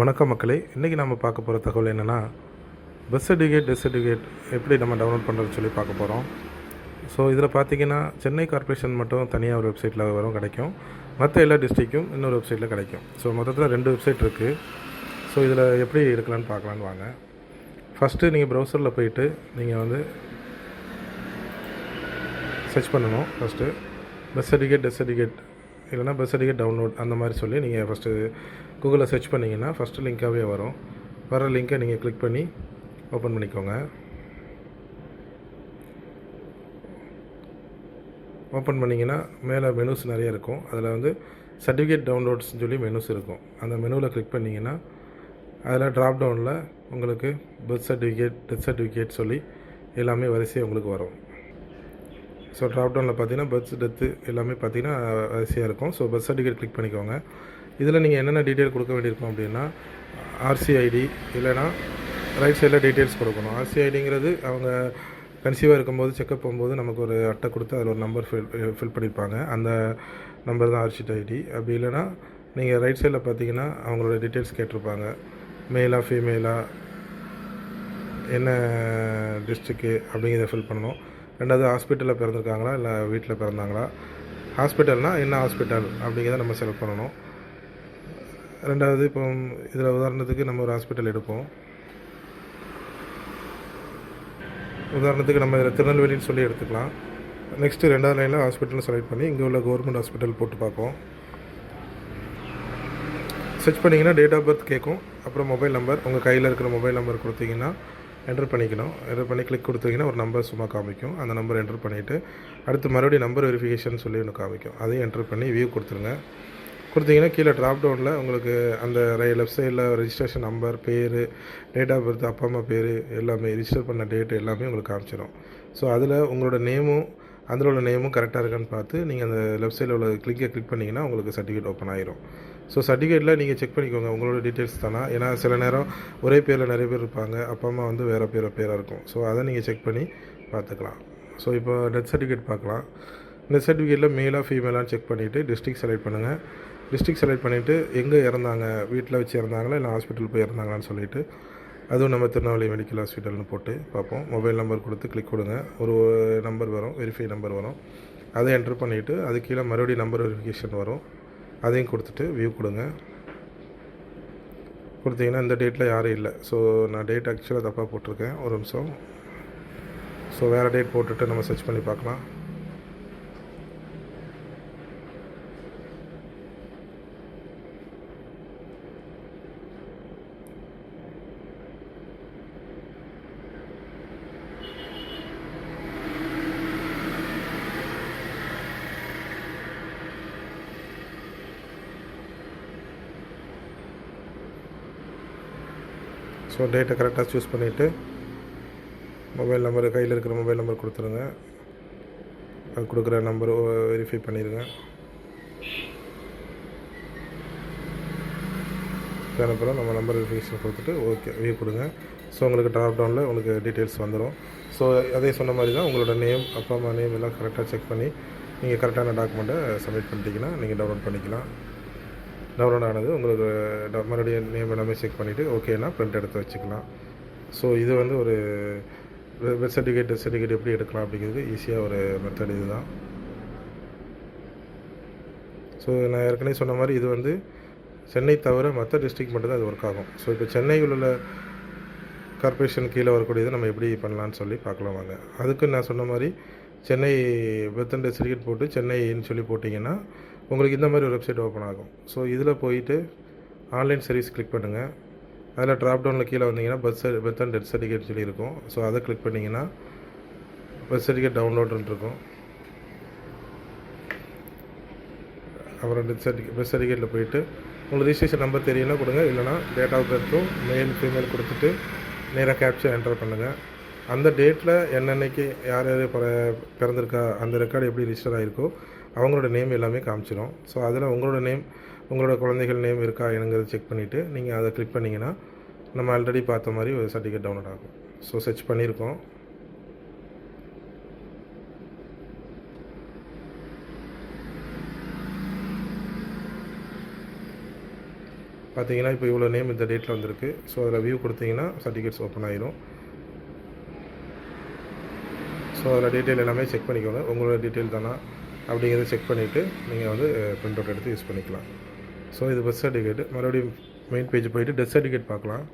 வணக்கம் மக்களே. இன்றைக்கி நம்ம பார்க்க போகிற தகவல் என்னென்னா பஸ் சர்டிஃபிகேட் டெத் சர்டிஃபிகேட் எப்படி நம்ம டவுன்லோட் பண்ணுறதுன்னு சொல்லி பார்க்க போகிறோம் ஸோ இதில் பார்த்தீங்கன்னா சென்னை கார்ப்பரேஷன் மட்டும் தனியாக ஒரு வெப்சைட்டில் வரும் கிடைக்கும். மற்ற எல்லா டிஸ்ட்ரிக்கும் இன்னொரு வெப்சைட்டில் கிடைக்கும். ஸோ மொத்தத்தில் ரெண்டு வெப்சைட் இருக்குது ஸோ இதில் எப்படி எடுக்கலான்னு பார்க்கலான்னு வாங்க. ஃபஸ்ட்டு நீங்கள் ப்ரௌசரில் போயிட்டு நீங்கள் வந்து சர்ச் பண்ணணும் ஃபஸ்ட்டு பஸ் சர்டிஃபிகேட் டெத் சர்டிஃபிகேட் இல்லைனா பஸ் சர்டிஃபிகேட் டவுன்லோட் அந்த மாதிரி சொல்லி நீங்கள் ஃபஸ்ட்டு கூகுளில் சர்ச் பண்ணிங்கன்னா ஃபஸ்ட்டு லிங்க்காகவே வரும். வர லிங்க்கை நீங்கள் கிளிக் பண்ணி ஓப்பன் பண்ணிக்கோங்க. ஓப்பன் பண்ணிங்கன்னா மேலே மெனுஸ் நிறைய இருக்கும். அதில் வந்து சர்டிஃபிகேட் டவுன்லோட்ஸ்னு சொல்லி மெனுஸ் இருக்கும். அந்த மெனுவில் கிளிக் பண்ணிங்கன்னா அதில் ட்ராப் டவுனில் உங்களுக்கு பர்த் சர்டிஃபிகேட் டெத் சர்டிஃபிகேட் சொல்லி எல்லாமே வரிசையாக உங்களுக்கு வரும். ஸோ ட்ராப் டவுனில் பார்த்தீங்கன்னா பர்த் டெத்து எல்லாமே பார்த்தீங்கன்னா வரிசையாக இருக்கும். ஸோ பர்த் சர்டிஃபிகேட் கிளிக் பண்ணிக்கோங்க. இதில் நீங்கள் என்னென்ன டீட்டெயில் கொடுக்க வேண்டியிருக்கும் அப்படின்னா ஆர்சிஐடி இல்லைனா ரைட் சைடில் டீட்டெயில்ஸ் கொடுக்கணும். ஆர்சிஐடிங்கிறது அவங்க கன்சீவாக இருக்கும்போது செக்கப் போகும்போது நமக்கு ஒரு அட்டை கொடுத்து அதில் ஒரு நம்பர் ஃபில் ஃபில் பண்ணியிருப்பாங்க. அந்த நம்பர் தான் ஆர்சிட் ஐடி அப்படி இல்லைனா நீங்கள் ரைட் சைடில் பார்த்தீங்கன்னா அவங்களோட டீட்டெயில்ஸ் கேட்டிருப்பாங்க. மேலா ஃபீமேலா என்ன டிஸ்ட்ரிக்கு அப்படிங்கிறத ஃபில் பண்ணணும். ரெண்டாவது ஹாஸ்பிட்டலில் பிறந்திருக்காங்களா இல்லை வீட்டில் பிறந்தாங்களா? ஹாஸ்பிட்டல்னால் என்ன ஹாஸ்பிட்டல் அப்படிங்கிறத நம்ம செலக்ட் பண்ணணும். ரெண்டாவது இப்போ இதில் உதாரணத்துக்கு நம்ம ஒரு ஹாஸ்பிட்டல் எடுப்போம். உதாரணத்துக்கு நம்ம இதில் திருநெல்வேலின்னு சொல்லி எடுத்துக்கலாம். நெக்ஸ்ட்டு ரெண்டாவது லைனில் ஹாஸ்பிட்டல் செலக்ட் பண்ணி இங்கே உள்ள கவர்மெண்ட் ஹாஸ்பிட்டல் போட்டு பார்ப்போம். சர்ச் பண்ணிங்கன்னா டேட் ஆஃப் பர்த் கேட்கும். அப்புறம் மொபைல் நம்பர் உங்கள் கையில் இருக்கிற மொபைல் நம்பர் கொடுத்தீங்கன்னா என்டர் பண்ணிக்கணும். என்டர் பண்ணி கிளிக் கொடுத்தீங்கன்னா ஒரு நம்பர் சும்மா காமிக்கும். அந்த நம்பர் என்டர் பண்ணிவிட்டு அடுத்து மறுபடியும் நம்பர் வெரிஃபிகேஷன் சொல்லி ஒன்று காமிக்கும். அதையும் என்டர் பண்ணி வியூ கொடுத்துருங்க. கொடுத்தீங்கன்னா கீழே ட்ராப் டவுனில் உங்களுக்கு அந்த லெஃப்ட் சைடில் ரெஜிஸ்ட்ரேஷன் நம்பர் பேர் டேட் ஆஃப் பர்த் அப்பா அம்மா பேர் எல்லாமே ரிஜிஸ்டர் பண்ண டேட் எல்லாமே உங்களுக்கு காமிச்சிடும் ஸோ அதில் உங்களோட நேமும் அதில் உள்ள நேமும் கரெக்டாக இருக்கான்னு பார்த்து நீங்கள் அந்த லெஃப்ட் சைடில் உள்ள கிளிக்கை கிளிக் பண்ணிங்கன்னா உங்களுக்கு சர்டிஃபிகேட் ஓப்பன் ஆயிரும். ஸோ சர்டிஃபிகேட்டில் நீங்கள் செக் பண்ணிக்கோங்க. உங்களோட டீட்டெயில்ஸ் தானா? ஏன்னா சில நேரம் ஒரே பேரில் நிறைய பேர் இருப்பாங்க. அப்பா அம்மா வந்து வேறு பேர் பேராக இருக்கும். ஸோ அதை நீங்கள் செக் பண்ணி பார்த்துக்கலாம். ஸோ இப்போ டெத் சர்டிஃபிகேட் பார்க்கலாம். டெத் சர்டிஃபிகேட்டில் மேலாக ஃபீமேலான்னு செக் பண்ணிவிட்டு டிஸ்ட்ரிக் செலக்ட் பண்ணுங்கள் டிஸ்ட்ரிக் செலக்ட் பண்ணிவிட்டு எங்கே இறந்தாங்க? வீட்டில் வச்சு இறந்தாங்களா? இல்லை ஹாஸ்பிட்டல் போய் இறந்தாங்களான்னு சொல்லிவிட்டு அதுவும் நம்ம திருநெல்வேலி மெடிக்கல் ஹாஸ்பிட்டல்னு போட்டு பார்ப்போம். மொபைல் நம்பர் கொடுத்து கிளிக் கொடுங்க. ஒரு நம்பர் வரும். வெரிஃபை நம்பர் வரும். அதை என்ட்ரு பண்ணிவிட்டு அது கீழே மறுபடியும் நம்பர் வெரிஃபிகேஷன் வரும். அதையும் கொடுத்துட்டு வியூ கொடுங்க. கொடுத்தீங்கன்னா இந்த டேட்டில் யாரும் இல்லை. ஸோ நான் டேட் ஆக்சுவலாக தப்பாக போட்டிருக்கேன். ஒரு நிமிஷம். ஸோ வேறு டேட் போட்டுட்டு நம்ம சர்ச் பண்ணி பார்க்கலாம். ஸோ டேட்டை கரெக்டாக சூஸ் பண்ணிவிட்டு மொபைல் நம்பர் கையில் இருக்கிற மொபைல் நம்பர் கொடுத்துருங்க. அது கொடுக்குற நம்பர் வெரிஃபை பண்ணிடுங்க அனுப்புகிறோம் நம்ம நம்பர் வெரிஃபிகேஷன் கொடுத்துட்டு ஓகே வியூ கொடுங்க. ஸோ உங்களுக்கு ட்ராப் டவுனில் உங்களுக்கு டீட்டெயில்ஸ் வந்துடும் ஸோ அதே சொன்ன மாதிரி தான் உங்களோட நேம் அப்பா அம்மா நேம் எல்லாம் கரெக்டாக செக் பண்ணி நீங்கள் கரெக்டான டாக்குமெண்ட்டை சப்மிட் பண்ணிட்டீங்கன்னா நீங்கள் டவுன்லோட் பண்ணிக்கலாம். டவுன்லோட் ஆனது உங்களுக்கு ட- மறுபடியும் நேம் எல்லாமே செக் பண்ணிவிட்டு ஓகேனா பிரிண்ட் எடுத்து வச்சுக்கலாம். ஸோ இது வந்து ஒரு பெர்த் சர்டிஃபிகேட் டெத் சர்டிஃபிகேட் எப்படி எடுக்கலாம் அப்படிங்கிறது ஈஸியாக ஒரு மெத்தட் இதுதான். ஸோ நான் ஏற்கனவே சொன்ன மாதிரி இது வந்து சென்னை தவிர மற்ற டிஸ்ட்ரிக்ட் மட்டும்தான் இது ஒர்க் ஆகும். ஸோ இப்போ சென்னையில் உள்ள கார்ப்பரேஷன் கீழே வரக்கூடியது நம்ம எப்படி பண்ணலான்னு சொல்லி பார்க்கலாம் வாங்க. அதுக்கு நான் சொன்ன மாதிரி சென்னை பெர்த் அண்ட் சர்டிஃபிகேட் போட்டு சென்னைன்னு சொல்லி போட்டிங்கன்னா உங்களுக்கு இந்த மாதிரி ஒரு வெப்சைட் ஓப்பன் ஆகும். ஸோ இதில் போயிட்டு ஆன்லைன் சர்வீஸ் கிளிக் பண்ணுங்கள் அதில் ட்ராப் டவுனில் கீழே வந்தீங்கன்னா birth certificate and death certificate சொல்லி இருக்கும். ஸோ அதை கிளிக் பண்ணிங்கன்னா பர்த் சர்டிஃபிகேட் டவுன்லோடுன்னு இருக்கும். அப்புறம் டெத் சர்டிஃபிகேட் பர்த் சர்டிஃபிகேட்டில் போயிட்டு உங்களுக்கு ரிஜிஸ்ட்ரேஷன் நம்பர் தெரியலனா கொடுங்க. இல்லைனா டேட் ஆஃப் பர்த்தும் மெயில் ஃபீமேல் கொடுத்துட்டு நேராக கேப்ச்சர் என்டர் பண்ணுங்கள் அந்த டேட்டில் என்னென்னைக்கு யார் யார் பிறந்திருக்கா அந்த ரெக்கார்டு எப்படி ரிஜிஸ்டர் ஆகிருக்கோ அவங்களோட நேம் எல்லாமே காமிச்சிடும் ஸோ அதில் உங்களோட நேம் உங்களோட குழந்தைகள் நேம் இருக்கா என்னங்கிறத செக் பண்ணிவிட்டு நீங்கள் அதை கிளிக் பண்ணிங்கன்னா நம்ம ஆல்ரெடி பார்த்த மாதிரி ஒரு சர்டிஃபிகேட் டவுன்லோட் ஆகும். ஸோ சர்ச் பண்ணியிருக்கோம் பார்த்தீங்கன்னா இப்போ இவ்வளோ நேம் இந்த டேட்டில் வந்திருக்கு. ஸோ அதில் வியூ கொடுத்தீங்கன்னா சர்டிஃபிகேட்ஸ் ஓப்பன் ஆயிரும். ஸோ அதில் டீட்டெயில் எல்லாமே செக் பண்ணிக்கோங்க. உங்களோட டீட்டெயில் தானா? அப்படிங்கிறத செக் பண்ணிவிட்டு நீங்கள் வந்து பிரிண்ட் அவுட் எடுத்து யூஸ் பண்ணிக்கலாம். ஸோ இது பர்த் சர்டிஃபிகேட் மறுபடியும் மெயின் பேஜ் போயிட்டு டெத் சர்டிஃபிகேட் பார்க்கலாம்.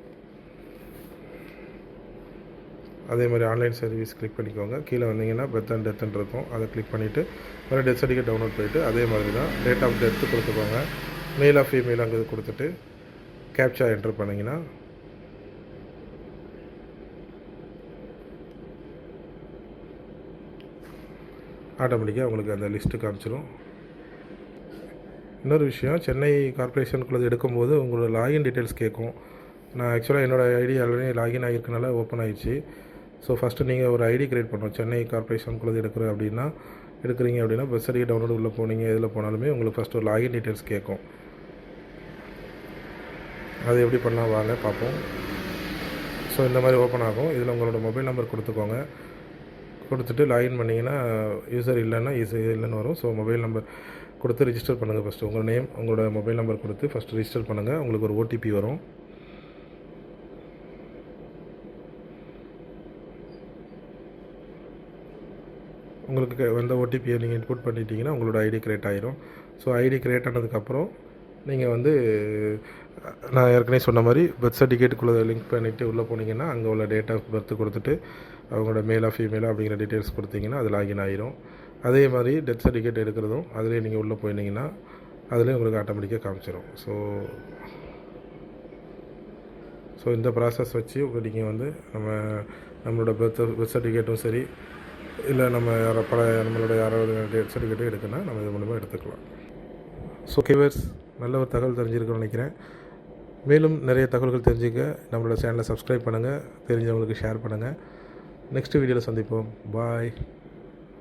அதே மாதிரி ஆன்லைன் சர்வீஸ் கிளிக் பண்ணிக்கோங்க. கீழே வந்தீங்கன்னா பெத் அண்ட் டெத்துன்னு இருக்கும். அதை கிளிக் பண்ணிவிட்டு மறுபடியும் டெத் சர்டிஃபிகேட் டவுன்லோட் போயிட்டு அதே மாதிரி தான் டேட் ஆஃப் டெத்து கொடுத்துக்கோங்க. மேல் ஆஃப் ஃபீமேல் அங்கே கொடுத்துட்டு கேப்சா என்டர் பண்ணிங்கன்னா ஆட்டோமேட்டிக்காக உங்களுக்கு அந்த லிஸ்ட்டு காமிச்சிடும் இன்னொரு விஷயம் சென்னை கார்பரேஷனுக்குள்ளது எடுக்கும்போது உங்களோட லாகின் டீட்டெயில்ஸ் கேட்கும். நான் ஆக்சுவலாக என்னோடய ஐடி ஆல்ரெடி லாகின் ஆகிருக்கனால ஓப்பன் ஆகிடுச்சு ஸோ ஃபஸ்ட்டு நீங்கள் ஒரு ஐடி க்ரியேட் பண்ணணும். சென்னை கார்பரேஷனுக்குள்ளது எடுக்கிறேன் அப்படின்னா எடுக்கிறீங்க அப்படின்னா பஸ் சர்டிஃபிகேட் டவுன்லோட் உள்ளே போனீங்க எதில் போனாலுமே உங்களுக்கு ஃபஸ்ட்டு ஒரு லாகின் டீட்டெயில்ஸ் கேட்கும். அது எப்படி பண்ணலாம் வாங்க பார்ப்போம். ஸோ இந்த மாதிரி ஓப்பன் ஆகும். இதில் உங்களோட மொபைல் நம்பர் கொடுத்துக்கோங்க. கொடுத்துட்டு லாகின் பண்ணிங்கன்னா யூசர் இல்லைன்னா யூசர் இல்லைன்னு வரும். ஸோ மொபைல் நம்பர் கொடுத்து ரிஜிஸ்டர் பண்ணுங்கள் ஃபஸ்ட்டு உங்கள் நேம் உங்களோட மொபைல் நம்பர் கொடுத்து ஃபஸ்ட்டு ரிஜிஸ்டர் பண்ணுங்கள் உங்களுக்கு ஒரு ஓடிபி வரும். உங்களுக்கு வந்த ஓடிபியை நீங்கள் இன்புட் பண்ணிட்டீங்கன்னா உங்களோட ஐடி க்ரியேட் ஆகிரும் ஸோ ஐடி க்ரியேட் ஆனதுக்கப்புறம் நீங்கள் வந்து நான் ஏற்கனவே சொன்ன மாதிரி பர்த் சர்டிஃபிகேட்டுக்குள்ளே லிங்க் பண்ணிவிட்டு உள்ளே போனீங்கன்னா அங்கே உள்ள டேட் ஆஃப் பர்த் கொடுத்துட்டு அவங்களோட மேலாக ஃபீமேலாக அப்படிங்கிற டீட்டெயில்ஸ் கொடுத்தீங்கன்னா அது லாகின் ஆயிரும். அதே மாதிரி டெத் சர்டிஃபிகேட் எடுக்கிறதும் அதிலே நீங்கள் உள்ளே போயிருந்தீங்கன்னா அதிலே உங்களுக்கு ஆட்டோமேட்டிக்காக காமிச்சிடும் ஸோ ஸோ இந்த ப்ராசஸ் வச்சு நீங்கள் வந்து நம்ம நம்மளோட பர்த் பெர்த் சர்டிஃபிகேட்டும் சரி இல்லை நம்ம யாரோ பல நம்மளோட யாராவது டெத் சர்டிஃபிகேட்டும் எடுக்கணும்னா நம்ம இது மூலமாக எடுத்துக்கலாம். ஸோ கேவர்ஸ் நல்ல ஒரு தகவல் தெரிஞ்சிருக்குன்னு நினைக்கிறேன். மேலும் நிறைய தகவல்கள் தெரிஞ்சுக்க நம்மளோட சேனலை சப்ஸ்கிரைப் பண்ணுங்கள் தெரிஞ்சவங்களுக்கு ஷேர் பண்ணுங்கள் நெக்ஸ்ட் வீடியோவில் சந்திப்போம். பாய்